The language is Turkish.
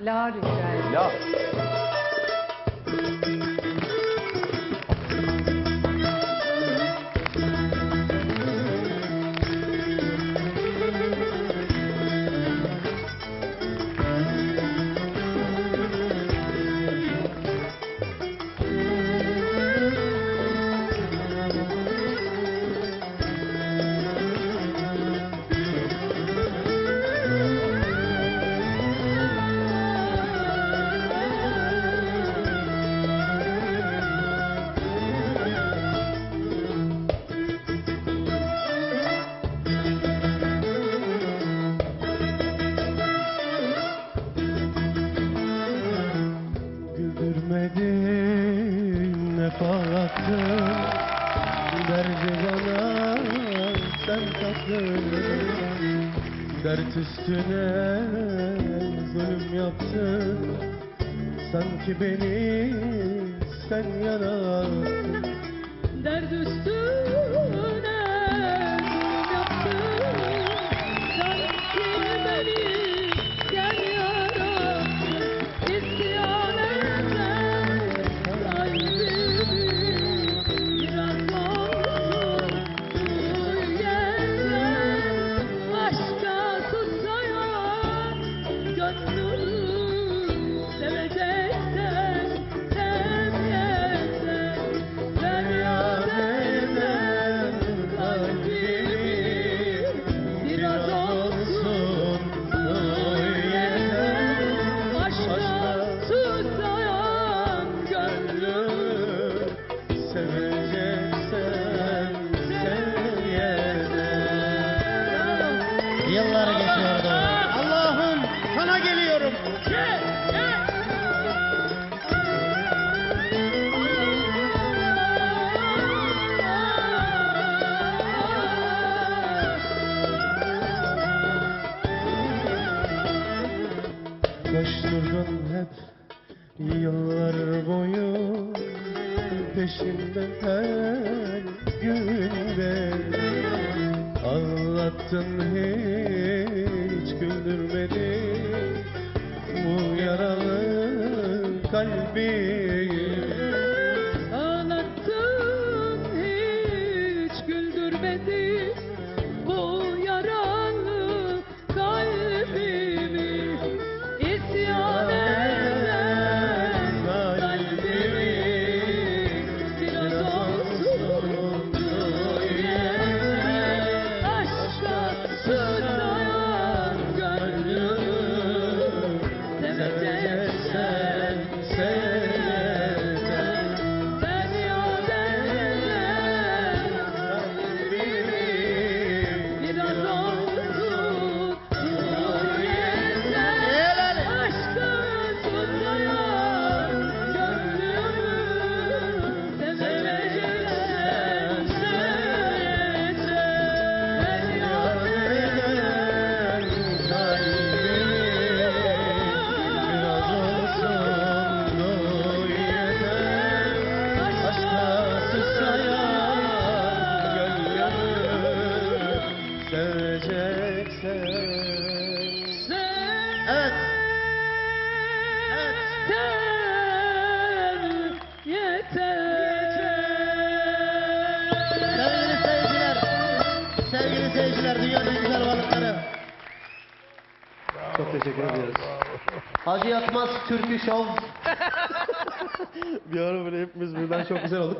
La rica ederim. La. Ağlattın Derdi bana sen tattın Dert üstüne zulüm yaptın Sanki beni sen yarattın. Derd üstüne Yıllar geçiyordu. Allah'ım sana geliyorum. Koşturdun hep yıllar boyu Peşimden her günde Ağlattın hiç güldürmedin. Bu yaralı kalbimi sevgili seyirciler, dünyanın en güzel varlıkları. Çok teşekkür ediyoruz. Hacı Yatmaz Türkü Show. Bir ara böyle hepimiz birden çok güzel olduk.